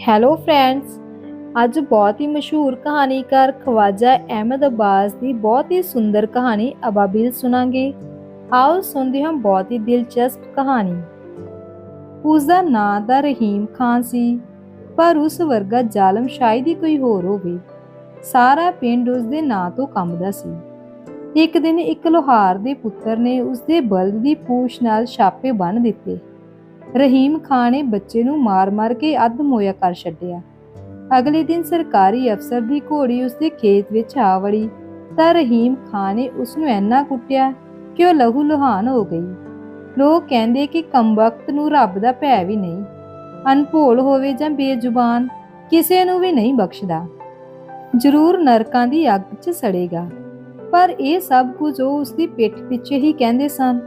Hello friends ਅੱਜ ਬਹੁਤ ਹੀ ਮਸ਼ਹੂਰ ਕਹਾਣੀਕਾਰ ਖਵਾਜਾ ਅਹਿਮਦ ਅਬਾਸ ਦੀ ਬਹੁਤ ਹੀ ਸੁੰਦਰ ਕਹਾਣੀ ਅਬਾਬਿਲ ਸੁਣਾਂਗੇ। ਆਓ ਸੁਣਦੇ ਹਾਂ ਬਹੁਤ ਹੀ ਦਿਲਚਸਪ ਕਹਾਣੀ। ਉਸ ਦਾ ਨਾਂ ਤਾਂ ਰਹੀਮ ਖਾਨ ਸੀ, ਪਰ ਉਸ ਵਰਗਾ ਜ਼ਾਲਮ ਸ਼ਾਇਦ ਹੀ ਕੋਈ ਹੋਰ ਹੋਵੇ। ਸਾਰਾ ਪਿੰਡ ਉਸ ਦੇ ਨਾਂ ਤੋਂ ਕੰਬਦਾ ਸੀ। ਇੱਕ ਦਿਨ ਇੱਕ ਲੋਹਾਰ ਦੇ ਪੁੱਤਰ ਨੇ ਉਸ ਦੇ ਬਲਦ ਦੀ ਪੂਛ ਨਾਲ ਛਾਪੇ ਬੰਨ ਦਿੱਤੇ। ਰਹੀਮ ਖਾਨ ਨੇ ਬੱਚੇ ਨੂੰ ਮਾਰ-ਮਾਰ ਕੇ ਅੱਧ ਮੋਇਆ ਕਰ ਛੱਡਿਆ। ਅਗਲੇ ਦਿਨ ਸਰਕਾਰੀ ਅਫਸਰ ਦੀ ਘੋੜੀ ਉਸਦੇ ਖੇਤ ਵਿੱਚ ਆ ਵੜੀ, ਤਾਂ ਰਹੀਮ ਖਾਨ ਨੇ ਉਸ ਨੂੰ ਇੰਨਾ ਕੁੱਟਿਆ ਕਿ ਉਹ ਲਹੂ ਲੁਹਾਨ ਹੋ ਗਈ। ਲੋਕ ਕਹਿੰਦੇ ਕਿ ਕੰਬਖਤ ਨੂੰ ਰੱਬ ਦਾ ਭੈ ਵੀ ਨਹੀਂ ਅਨਭੋਲ ਹੋਵੇ ਜਾਂ ਬੇਜ਼ੁਬਾਨ, ਕਿਸੇ ਨੂੰ ਵੀ ਨਹੀਂ ਬਖਸ਼ਦਾ। ਜ਼ਰੂਰ ਨਰਕਾਂ ਦੀ ਅੱਗ 'ਚ ਸੜੇਗਾ, ਪਰ ਇਹ ਸਭ ਕੁਝ ਉਹ ਉਸ ਦੀ ਪਿੱਠ ਪਿੱਛੇ ਹੀ ਕਹਿੰਦੇ ਸਨ।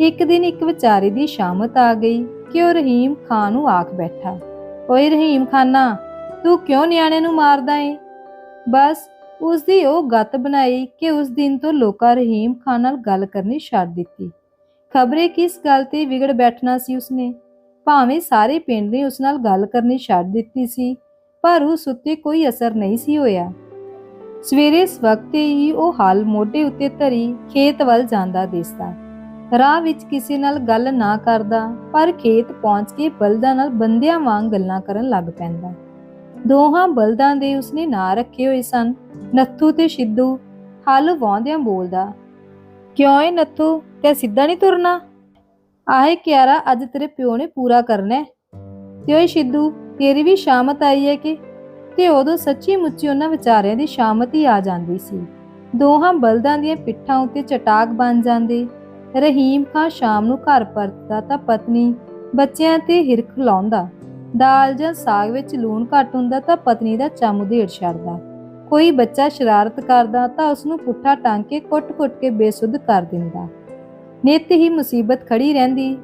ਇੱਕ ਦਿਨ ਇੱਕ ਵਿਚਾਰੇ ਦੀ ਸ਼ਾਮਤ ਆ ਗਈ। ਕਿ ਉਹ ਰਹੀਮ ਖਾਨ ਨੂੰ ਆਖ ਬੈਠਾ? ਓਏ ਰਹੀਮ ਖਾਨਾ, ਤੂੰ ਕਿਉਂ ਨਿਆਣੇ ਨੂੰ ਮਾਰਦਾ ਏ? ਬਸ ਉਸ ਦੀ ਉਹ ਗੱਤ ਬਣਾਈ ਕਿ ਉਸ ਦਿਨ ਤੋਂ ਲੋਕਾਂ ਰਹੀਮ ਖਾਨ ਨਾਲ ਗੱਲ ਕਰਨੀ ਛੱਡ ਦਿੱਤੀ। ਖਬਰੇ ਕਿਸ ਗੱਲ ਤੇ ਵਿਗੜ ਬੈਠਣਾ ਸੀ ਉਸਨੇ? ਭਾਵੇਂ ਸਾਰੇ ਪਿੰਡ ਨੇ ਉਸ ਨਾਲ ਗੱਲ ਕਰਨੀ ਛੱਡ ਦਿੱਤੀ ਸੀ, ਪਰ ਉਸ ਉੱਤੇ ਕੋਈ ਅਸਰ ਨਹੀਂ ਸੀ ਹੋਇਆ। ਸਵੇਰੇ ਸਵਖਤੇ ਹੀ ਉਹ ਹਾਲ ਮੋਢੇ ਉੱਤੇ ਧਰੀ ਖੇਤ ਵੱਲ ਜਾਂਦਾ ਦਿਸਦਾ। ਰਾਹ ਵਿੱਚ ਕਿਸੇ ਨਾਲ ਗੱਲ ਨਾ ਕਰਦਾ, ਪਰ ਖੇਤ ਪਹੁੰਚ ਕੇ ਬਲਦਾਂ ਨਾਲ ਬੰਦਿਆਂ ਵਾਂਗ ਗੱਲਾਂ ਕਰਨ ਲੱਗ ਪੈਂਦਾ। ਦੋਹਾਂ ਬਲਦਾਂ ਦੇ ਉਸਨੇ ਨਾਂ ਰੱਖੇ ਹੋਏ ਸਨ, ਨੱਥੂ ਤੇ ਸਿੱਧੂ। ਹਲ ਵਾਉਂਦਿਆਂ ਬੋਲਦਾ, ਕਿਉਂ ਏ ਨੱਥੂ, ਤੇ ਸਿੱਧਾ ਨਹੀਂ ਤੁਰਨਾ? ਆਏ ਕਿਆਰਾ, ਅੱਜ ਤੇਰੇ ਪਿਓ ਨੇ ਪੂਰਾ ਕਰਨਾ। ਹੈ। ਤੇ ਓਏ ਸਿੱਧੂ, ਤੇਰੀ ਵੀ ਸ਼ਾਮਤ ਆਈ ਹੈ ਕਿ? ਤੇ ਉਦੋਂ ਸੱਚੀ ਮੁੱਚੀ ਉਹਨਾਂ ਵਿਚਾਰਿਆਂ ਦੀ ਸ਼ਾਮਤ ਹੀ ਆ ਜਾਂਦੀ ਸੀ। ਦੋਹਾਂ ਬਲਦਾਂ ਦੀਆਂ ਪਿੱਠਾਂ ਉੱਤੇ ਚਟਾਕ ਬਣ ਜਾਂਦੇ। ਰਹੀਮ ਖਾਂ ਸ਼ਾਮ ਨੂੰ ਘਰ ਪਰਤਦਾ ਤਾਂ ਪਤਨੀ ਬੱਚਿਆਂ ਤੇ ਹਿਰਖ ਲਾਉਂਦਾ। ਦਾਲ ਜਾਂ ਸਾਗ ਵਿੱਚ ਲੂਣ ਘੱਟ ਹੁੰਦਾ ਤਾਂ ਪਤਨੀ ਦਾ ਚੰਮ ਉਧੇੜ ਛੱਡਦਾ। ਕੋਈ ਬੱਚਾ ਸ਼ਰਾਰਤ ਕਰਦਾ ਤਾਂ ਉਸ ਨੂੰ ਪੁੱਠਾ ਟੰਗ ਕੇ ਕੁੱਟ-ਕੁੱਟ ਕੇ ਬੇਸੁੱਧ ਕਰ ਦਿੰਦਾ। ਨਿੱਤ ਹੀ ਮੁਸੀਬਤ ਖੜੀ ਰਹਿੰਦੀ।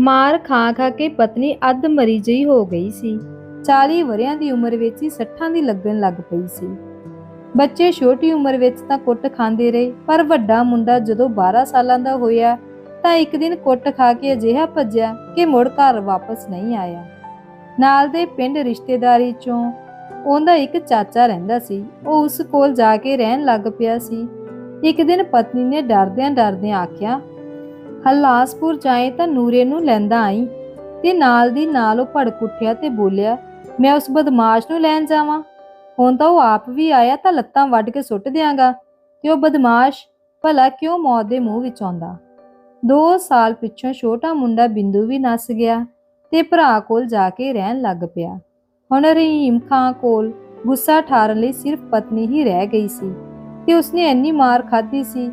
ਮਾਰ ਖਾ ਖਾ ਕੇ ਪਤਨੀ ਅੱਧ ਮਰੀ ਜਿਹੀ ਹੋ ਗਈ ਸੀ। 40 ਵਰਿਆਂ ਦੀ ਉਮਰ ਵਿੱਚ ਹੀ ਸੱਠਾਂ ਦੀ ਲੱਗਣ ਲੱਗ ਪਈ ਸੀ। ਬੱਚੇ ਛੋਟੀ ਉਮਰ ਵਿੱਚ ਤਾਂ ਕੁੱਟ ਖਾਂਦੇ ਰਹੇ, ਪਰ ਵੱਡਾ ਮੁੰਡਾ ਜਦੋਂ 12 ਸਾਲਾਂ ਦਾ ਹੋਇਆ, ਤਾਂ ਇੱਕ ਦਿਨ ਕੁੱਟ ਖਾ ਕੇ ਅਜਿਹਾ ਭੱਜਿਆ ਕਿ ਮੁੜ ਘਰ ਵਾਪਸ ਨਹੀਂ ਆਇਆ। ਨਾਲ ਦੇ ਪਿੰਡ ਰਿਸ਼ਤੇਦਾਰੀ ਚੋਂ ਉਹਦਾ ਇੱਕ ਚਾਚਾ ਰਹਿੰਦਾ ਸੀ, ਉਹ ਉਸ ਕੋਲ ਜਾ ਕੇ ਰਹਿਣ ਲੱਗ ਪਿਆ ਸੀ। ਇੱਕ ਦਿਨ ਪਤਨੀ ਨੇ ਡਰਦਿਆਂ ਡਰਦਿਆਂ ਆਖਿਆ ਹਲਾਸਪੁਰ ਜਾਏ ਤਾਂ ਨੂਰੇ ਨੂੰ ਲੈਂਦਾ ਆਈ। ਤੇ ਨਾਲ ਦੀ ਨਾਲ ਉਹ ਭੜਕ ਉੱਠਿਆ ਤੇ ਬੋਲਿਆ, ਮੈਂ ਉਸ ਬਦਮਾਸ਼ ਨੂੰ ਲੈਣ ਜਾਵਾਂ। ਹੁਣ ਤਾਂ ਉਹ ਆਪ ਵੀ ਆਇਆ ਤਾਂ ਲੱਤਾਂ ਵੱਢ ਕੇ ਸੁੱਟ ਦਿਆਂਗਾ ਤੇ ਉਹ ਬਦਮਾਸ਼ ਭਲਾ ਕਿਉਂ ਮੌਤ ਦੇ ਮੂੰਹ ਵਿੱਚ ਆਉਂਦਾ? 2 ਸਾਲ ਪਿੱਛੋਂ ਛੋਟਾ ਮੁੰਡਾ ਬਿੰਦੂ ਵੀ ਨਸ ਗਿਆ ਤੇ ਭਰਾ ਕੋਲ ਜਾ ਕੇ ਰਹਿਣ ਲੱਗ ਪਿਆ। ਹੁਣ ਰਹੀਮ ਖਾਂ ਕੋਲ ਗੁੱਸਾ ਠਾਰਨ ਲਈ ਸਿਰਫ ਪਤਨੀ ਹੀ ਰਹਿ ਗਈ ਸੀ ਤੇ ਉਸਨੇ ਇੰਨੀ ਮਾਰ ਖਾਧੀ ਸੀ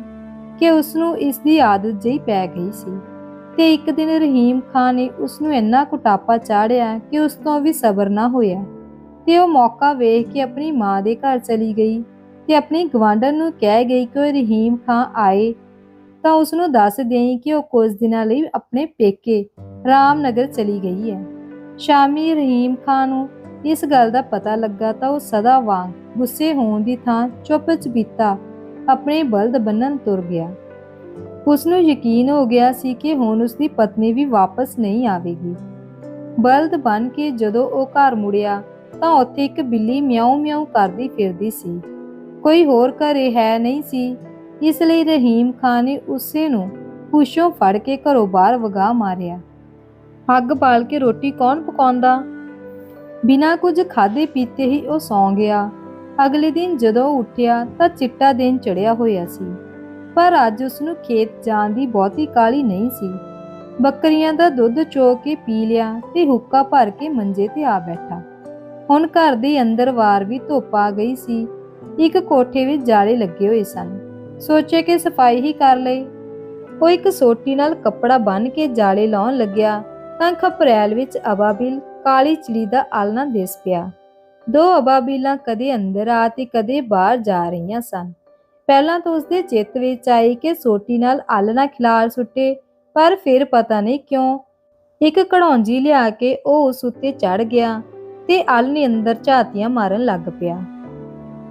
ਕਿ ਉਸ ਨੂੰ ਇਸ ਦੀ ਆਦਤ ਜਿਹੀ ਪੈ ਗਈ ਸੀ। ਤੇ ਇੱਕ ਦਿਨ ਰਹੀਮ ਖਾਨ ਨੇ ਉਸ ਨੂੰ ਇੰਨਾ ਕੁਟਾਪਾ ਚਾੜਿਆ ਕਿ ਉਸ ਤੋਂ ਵੀ ਸਬਰ ਨਾ ਹੋਇਆ। ਤੇ ਉਹ ਮੌਕਾ ਵੇਖ ਕੇ ਆਪਣੀ ਮਾਂ ਦੇ ਘਰ ਚਲੀ ਗਈ ਤੇ ਆਪਣੀ ਗਵਾਂਢਣ ਨੂੰ ਕਹਿ ਗਈ ਕਿ ਉਹ ਰਹੀਮ ਖਾਂ ਆਏ ਤਾਂ ਉਸ ਨੂੰ ਦੱਸ ਦੇਈ ਕਿ ਉਹ ਕੁਝ ਦਿਨਾਂ ਲਈ ਆਪਣੇ ਪੇਕੇ ਰਾਮਨਗਰ ਚਲੀ ਗਈ ਹੈ। ਸ਼ਾਮੀ ਰਹੀਮ ਖਾਨ ਨੂੰ ਇਸ ਗੱਲ ਦਾ ਪਤਾ ਲੱਗਾ ਤਾਂ ਉਹ ਸਦਾ ਵਾਂਗ ਗੁੱਸੇ ਹੋਣ ਦੀ ਥਾਂ ਚੁੱਪ ਚਪੀਤਾ ਆਪਣੇ ਬਲਦ ਬੰਨਣ ਤੁਰ ਗਿਆ। ਉਸ ਨੂੰ ਯਕੀਨ ਹੋ ਗਿਆ ਸੀ ਕਿ ਹੁਣ ਉਸ ਦੀ ਪਤਨੀ ਵੀ ਵਾਪਸ ਨਹੀਂ ਆਵੇਗੀ। ਬਲਦ ਬਨ ਕੇ ਜਦੋਂ ਉਹ ਘਰ ਮੁੜਿਆ ਤਾਂ ਉੱਥੇ ਇੱਕ ਬਿੱਲੀ ਮਿਆਉ ਮਿਆਉ ਕਰਦੀ ਫਿਰਦੀ ਸੀ। ਕੋਈ ਹੋਰ ਘਰੇ ਹੈ ਨਹੀਂ ਸੀ। ਇਸ ਲਈ ਰਹੀਮ ਖਾਨ ਨੇ ਉਸੇ ਨੂੰ ਖੁਸ਼ੋਂ ਫੜ ਕੇ ਘਰੋਂ ਬਾਹਰ ਵਗਾ ਮਾਰਿਆ। ਅੱਗ ਬਾਲ ਕੇ ਰੋਟੀ ਕੌਣ ਪਕਾਉਂਦਾ? ਬਿਨਾਂ ਕੁਝ ਖਾਦੇ ਪੀਤੇ ਹੀ ਉਹ ਸੌਂ ਗਿਆ। ਅਗਲੇ ਦਿਨ ਜਦੋਂ ਉੱਠਿਆ ਤਾਂ ਚਿੱਟਾ ਦਿਨ ਚੜਿਆ ਹੋਇਆ ਸੀ। ਪਰ ਅੱਜ ਉਸ ਨੂੰ ਖੇਤ ਜਾਣ ਦੀ ਬਹੁਤੀ ਕਾਲੀ ਨਹੀਂ ਸੀ। ਬੱਕਰੀਆਂ ਦਾ ਦੁੱਧ ਚੋ ਕੇ ਪੀ ਲਿਆ ਤੇ ਹੁੱਕਾ ਭਰ ਕੇ ਮੰਜੇ ਤੇ ਆ ਬੈਠਾ। ਹੁਣ ਘਰ ਦੇ ਅੰਦਰ ਵਾਰ ਵੀ ਧੁੱਪ ਆ ਗਈ ਸੀ। ਇੱਕ ਕੋਠੇ ਵਿੱਚ ਜਾਲੇ ਲੱਗੇ ਹੋਏ ਸਨ। ਸੋਚੇ ਕਿ ਸਫ਼ਾਈ ਹੀ ਕਰ ਲਈ ਉਹ ਇੱਕ ਸੋਟੀ ਨਾਲ ਕੱਪੜਾ ਬੰਨ੍ਹ ਕੇ ਜਾਲੇ ਲਾਉਣ ਲੱਗਿਆ ਤਾਂ ਖਪਰੈਲ ਵਿੱਚ ਅਬਾਬਿਲ ਕਾਲੀ ਚਿੜੀ ਦਾ ਆਲਣਾ ਦਿਸ ਪਿਆ। ਦੋ ਅਬਾਬਿਲਾਂ ਕਦੇ ਅੰਦਰ ਆ ਤੇ ਕਦੇ ਬਾਹਰ ਜਾ ਰਹੀਆਂ ਸਨ। ਪਹਿਲਾਂ ਤਾਂ ਉਸਦੇ ਚਿੱਤ ਵਿੱਚ ਆਈ ਕਿ ਸੋਟੀ ਨਾਲ ਆਲਣਾ ਖਿਲਾਰ ਸੁੱਟੇ, ਪਰ ਫਿਰ ਪਤਾ ਨਹੀਂ ਕਿਉਂ ਇੱਕ ਕੜੌਂਜੀ ਲਿਆ ਕੇ ਉਹ ਉਸ ਉੱਤੇ ਚੜ ਗਿਆ। ਤੇ ਆਲਣੇ ਅੰਦਰ ਝਾਤੀਆਂ ਮਾਰਨ ਲੱਗ ਪਿਆ।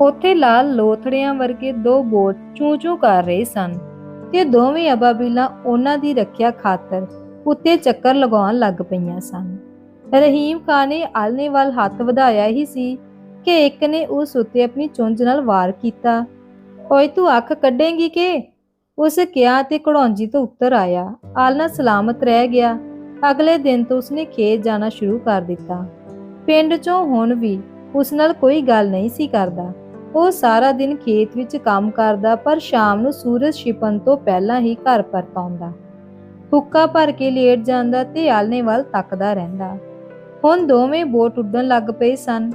ਉੱਥੇ ਲਾਲ ਲੋਥੜਿਆਂ ਵਰਗੇ ਦੋ ਬੋਟ ਚੂੰ-ਚੂੰ ਕਰ ਰਹੇ ਸਨ ਤੇ ਦੋਵੇਂ ਅਬਾਬਿਲਾਂ ਉਹਨਾਂ ਦੀ ਰੱਖਿਆ ਖਾਤਰ ਉੱਤੇ ਚੱਕਰ ਲਗਾਉਣ ਲੱਗ ਪਈਆਂ ਸਨ। ਰਹੀਮ ਖਾਨ ਨੇ ਆਲਨੇ ਵੱਲ ਹੱਥ ਵਧਾਇਆ ਹੀ ਸੀ ਕਿ ਇੱਕ ਨੇ ਉਸ ਉੱਤੇ ਆਪਣੀ ਚੁੰਝ ਨਾਲ ਵਾਰ ਕੀਤਾ। ਓਏ, ਤੂੰ ਅੱਖ ਕੱਢੇਂਗੀ ਕਿ? ਉਸ ਕਿਹਾ ਤੇ ਘੜੌਂਜੀ ਤੋਂ ਉੱਤਰ ਆਇਆ। ਆਲਨਾ ਸਲਾਮਤ ਰਹਿ ਗਿਆ। ਅਗਲੇ ਦਿਨ ਤੋਂ ਉਸਨੇ ਖੇਤ ਜਾਣਾ ਸ਼ੁਰੂ ਕਰ ਦਿੱਤਾ। ਪਿੰਡ 'ਚੋਂ ਹੁਣ ਵੀ ਉਸ ਨਾਲ ਕੋਈ ਗੱਲ ਨਹੀਂ ਸੀ ਕਰਦਾ। ਉਹ ਸਾਰਾ ਦਿਨ ਖੇਤ ਵਿੱਚ ਕੰਮ ਕਰਦਾ, ਪਰ ਸ਼ਾਮ ਨੂੰ ਸੂਰਜ ਛਿਪਣ ਤੋਂ ਪਹਿਲਾਂ ਹੀ ਘਰ ਪਰਤ ਆਉਂਦਾ ਹੁੱਕਾ ਭਰ ਕੇ ਲੇਟ ਜਾਂਦਾ ਤੇ ਆਲਨੇ ਵੱਲ ਤੱਕਦਾ ਰਹਿੰਦਾ। ਹੁਣ ਦੋਵੇਂ ਬੋਟ ਉੱਡਣ ਲੱਗ ਪਏ ਸਨ।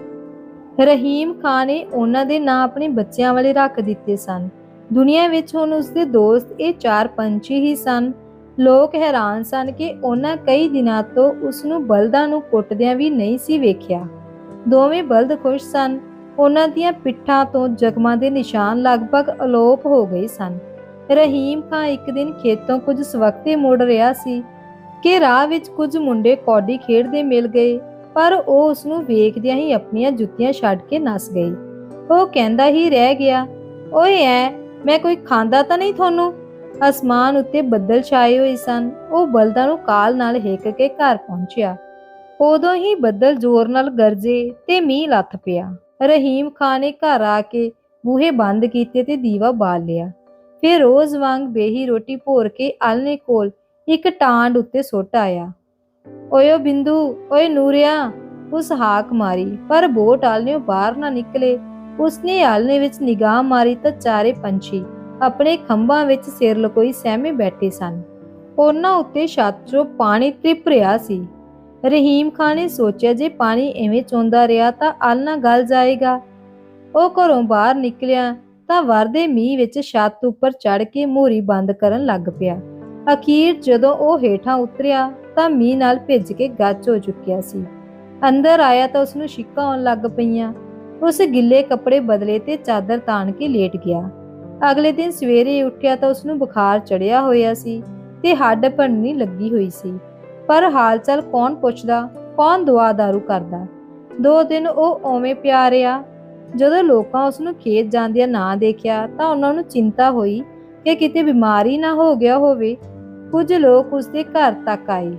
ਰਹੀਮ ਖਾਨ ਨੇ ਉਹਨਾਂ ਦੇ ਨਾਂ ਆਪਣੇ ਬੱਚਿਆਂ ਵਾਲੇ ਰੱਖ ਦਿੱਤੇ ਸਨ। ਦੁਨੀਆ ਵਿੱਚ ਹੁਣ ਉਸਦੇ ਦੋਸਤ ਇਹ ਚਾਰ ਪੰਛੀ ਹੀ ਸਨ। ਲੋਕ ਹੈਰਾਨ ਸਨ ਕਿ ਉਹਨਾਂ ਕਈ ਦਿਨਾਂ ਤੋਂ ਉਸ ਨੂੰ ਬਲਦਾਂ ਨੂੰ ਕੁੱਟਦਿਆਂ ਵੀ ਨਹੀਂ ਸੀ ਵੇਖਿਆ। ਦੋਵੇਂ ਬਲਦ ਖੁਸ਼ ਸਨ। ਉਹਨਾਂ ਦੀਆਂ ਪਿੱਠਾਂ ਤੋਂ ਜ਼ਖਮਾਂ ਦੇ ਨਿਸ਼ਾਨ ਲਗਭਗ ਅਲੋਪ ਹੋ ਗਏ ਸਨ। ਰਹੀਮ ਖਾਂ ਇੱਕ ਦਿਨ ਖੇਤੋਂ ਕੁਝ ਸਵਖਤੇ ਮੁੜ ਰਿਹਾ ਸੀ ਕਿ ਰਾਹ ਵਿੱਚ ਕੁਝ ਮੁੰਡੇ ਕੌਡੀ ਖੇਡਦੇ ਮਿਲ ਗਏ, ਪਰ ਉਹ ਉਸ ਨੂੰ ਵੇਖਦਿਆਂ ਹੀ ਆਪਣੀਆਂ ਜੁੱਤੀਆਂ ਛੱਡ ਕੇ ਨੱਸ ਗਈ। ਉਹ ਕਹਿੰਦਾ ਹੀ ਰਹਿ ਗਿਆ, ਓਏ ਐ, ਮੈਂ ਕੋਈ ਖਾਂਦਾ ਤਾਂ ਨਹੀਂ ਤੁਹਾਨੂੰ? ਅਸਮਾਨ ਉੱਤੇ ਬੱਦਲ ਛਾਏ ਹੋਏ ਸਨ। ਉਹ ਬਲਦਾਂ ਨੂੰ ਕਾਲ ਨਾਲ ਹੇਕ ਕੇ ਘਰ ਪਹੁੰਚਿਆ। ਉਦੋਂ ਹੀ ਬੱਦਲ ਜ਼ੋਰ ਨਾਲ ਗਰਜੇ ਤੇ ਮੀਂਹ ਲੱਥ ਪਿਆ। ਰਹੀਮ ਖਾਨ ਨੇ ਘਰ ਆ ਕੇ ਬੂਹੇ ਬੰਦ ਕੀਤੇ ਤੇ ਦੀਵਾ ਬਾਲ ਲਿਆ। ਫਿਰ ਰੋਜ਼ ਵਾਂਗ ਬੇਹੀ ਰੋਟੀ ਭੋਰ ਕੇ ਆਲਨੇ ਕੋਲ ਇੱਕ ਟਾਂਡ ਉੱਤੇ ਸੁੱਟ ਆਇਆ। ਓਏ ਬਿੰਦੂ, ਓਏ ਨੂਰਿਆ, ਉਸ ਹਾਕ ਮਾਰੀ, ਪਰ ਬੋਟ ਆਲਨੇੋਂ ਬਾਹਰ ਨਾ ਨਿਕਲੇ। ਉਸਨੇ ਆਲਨੇ ਵਿੱਚ ਨਿਗਾਹ ਮਾਰੀ ਤਾਂ ਚਾਰੇ ਪੰਛੀ ਆਪਣੇ ਖੰਭਾਂ ਵਿੱਚ ਸਿਰ ਲਕੋਈ ਸਹਿਮੇ ਬੈਠੇ ਸਨ। ਉਹਨਾਂ ਉੱਤੇ ਛੱਤ 'ਚੋਂ ਪਾਣੀ ਤ੍ਰਿਪ ਰਿਹਾ ਸੀ। ਰਹੀਮ ਖਾਨ ਨੇ ਸੋਚਿਆ, ਜੇ ਪਾਣੀ ਐਵੇਂ ਚੋਂਦਾ ਰਿਹਾ ਤਾਂ ਆਲਨਾ ਗਲ ਜਾਏਗਾ। ਉਹ ਘਰੋਂ ਬਾਹਰ ਨਿਕਲਿਆ ਤਾਂ ਵਰਦੇ ਮੀਂਹ ਵਿੱਚ ਛੱਤ ਉੱਪਰ ਚੜ ਕੇ ਮੋਰੀ ਬੰਦ ਕਰਨ ਲੱਗ ਪਿਆ। ਅਖੀਰ ਜਦੋਂ ਉਹ ਹੇਠਾਂ ਉਤਰਿਆ ਤਾਂ ਮੀਂਹ ਨਾਲ ਭਿੱਜ ਕੇ ਗੱਚ ਹੋ ਚੁੱਕਿਆ ਸੀ। ਅੰਦਰ ਆਇਆ ਤਾਂ ਉਸ ਨੂੰ ਛਿੱਕਾਂ ਆਉਣ ਲੱਗ ਪਈਆਂ। ਉਸ ਗਿੱਲੇ ਕੱਪੜੇ ਬਦਲੇ ਤੇ ਚਾਦਰ ਤਾਣ ਕੇ ਲੇਟ ਗਿਆ। ਅਗਲੇ ਦਿਨ ਸਵੇਰੇ ਉੱਠਿਆ ਤਾਂ ਉਸ ਨੂੰ ਬੁਖਾਰ ਚੜਿਆ ਹੋਇਆ ਸੀ ਤੇ ਹੱਡ ਭੰਨੀ ਲੱਗੀ ਹੋਈ ਸੀ। ਪਰ ਹਾਲਚਲ ਕੌਣ ਪੁੱਛਦਾ, ਕੌਣ ਦੁਆ ਦਾਰੂ ਕਰਦਾ? ਦੋ ਦਿਨ ਉਹ ਓਵੇਂ ਪਿਆ ਰਿਹਾ। ਜਦੋਂ ਲੋਕਾਂ ਉਸ ਨੂੰ ਖੇਤ ਜਾਂਦਿਆਂ ਨਾ ਦੇਖਿਆ ਤਾਂ ਉਹਨਾਂ ਨੂੰ ਚਿੰਤਾ ਹੋਈ ਕਿ ਕਿਤੇ ਬਿਮਾਰੀ ਨਾ ਹੋ ਗਿਆ ਹੋਵੇ। ਕੁਝ ਲੋਕ ਉਸ ਦੇ ਘਰ ਤੱਕ ਆਏ।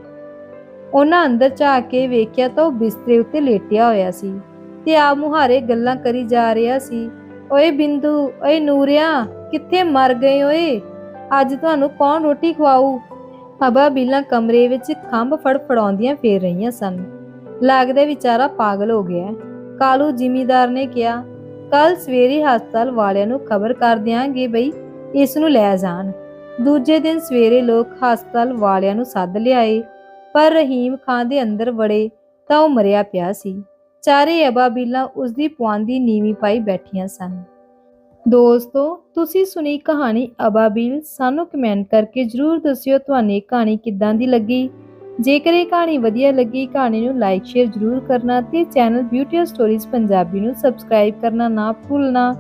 ਉਹਨਾਂ ਅੰਦਰ ਝਾਕ ਕੇ ਵੇਖਿਆ ਤਾਂ ਉਹ ਬਿਸਤਰੇ ਉੱਤੇ ਲੇਟਿਆ ਹੋਇਆ ਸੀ ਤੇ ਆ ਮੁਹਾਰੇ ਗੱਲਾਂ ਕਰੀ ਜਾ ਰਿਹਾ ਸੀ। ਓਏ ਬਿੰਦੂ, ਓਏ ਨੂਰਿਆ, ਕਿੱਥੇ ਮਰ ਗਏ ਓਏ? ਅੱਜ ਤੁਹਾਨੂੰ ਕੌਣ ਰੋਟੀ ਖਵਾਊ? ਹਬਾ ਬਿੱਲਾਂ ਕਮਰੇ ਵਿੱਚ ਖੰਭ ਫੜਫੜਾਉਂਦੀਆਂ ਫੇਰ ਰਹੀਆਂ ਸਨ। ਲੱਗਦਾ ਵਿਚਾਰਾ ਪਾਗਲ ਹੋ ਗਿਆ। ਕਾਲੂ ਜ਼ਿਮੀਦਾਰ ਨੇ ਕਿਹਾ ਕੱਲ ਸਵੇਰੇ ਹਸਪਤਾਲ ਵਾਲਿਆਂ ਨੂੰ ਖਬਰ ਕਰ ਦਿਆਂਗੇ ਬਈ, ਇਸ ਨੂੰ ਲੈ ਜਾਣ। ਦੂਜੇ ਦਿਨ ਸਵੇਰੇ ਲੋਕ ਹਸਪਤਾਲ ਵਾਲਿਆਂ ਨੂੰ ਸੱਦ ਲਿਆਏ, ਪਰ ਰਹੀਮ ਖਾਨ ਦੇ ਅੰਦਰ ਵੜੇ ਤਾਂ ਉਹ ਮਰਿਆ ਪਿਆ ਸੀ। ਚਾਰੇ ਅਬਾਬੀਲਾਂ ਉਸ ਦੀ ਪੁਆਂਦੀ ਨੀਵੀਂ ਪਾਈ ਬੈਠੀਆਂ ਸਨ। ਦੋਸਤੋ, ਤੁਸੀਂ ਸੁਣੀ ਕਹਾਣੀ ਅਬਾਬੀਲ ਸਾਨੂੰ ਕਮੈਂਟ ਕਰਕੇ ਜਰੂਰ ਦੱਸਿਓ ਤੁਹਾਨੂੰ ਇਹ ਕਹਾਣੀ ਕਿੱਦਾਂ ਦੀ ਲੱਗੀ। ਜੇਕਰ ਇਹ ਕਹਾਣੀ ਵਧੀਆ ਲੱਗੀ, ਕਹਾਣੀ ਨੂੰ ਲਾਈਕ ਸ਼ੇਅਰ ਜਰੂਰ ਕਰਨਾ ਤੇ ਚੈਨਲ ਬਿਊਟੀ ਸਟੋਰੀਜ਼ ਪੰਜਾਬੀ ਨੂੰ ਸਬਸਕ੍ਰਾਈਬ ਕਰਨਾ ਨਾ ਭੁੱਲਣਾ।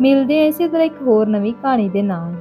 ਮਿਲਦੇ ਹਾਂ ਇਸੇ ਤਰ੍ਹਾਂ ਇੱਕ ਹੋਰ ਨਵੀਂ ਕਹਾਣੀ ਦੇ ਨਾਲ।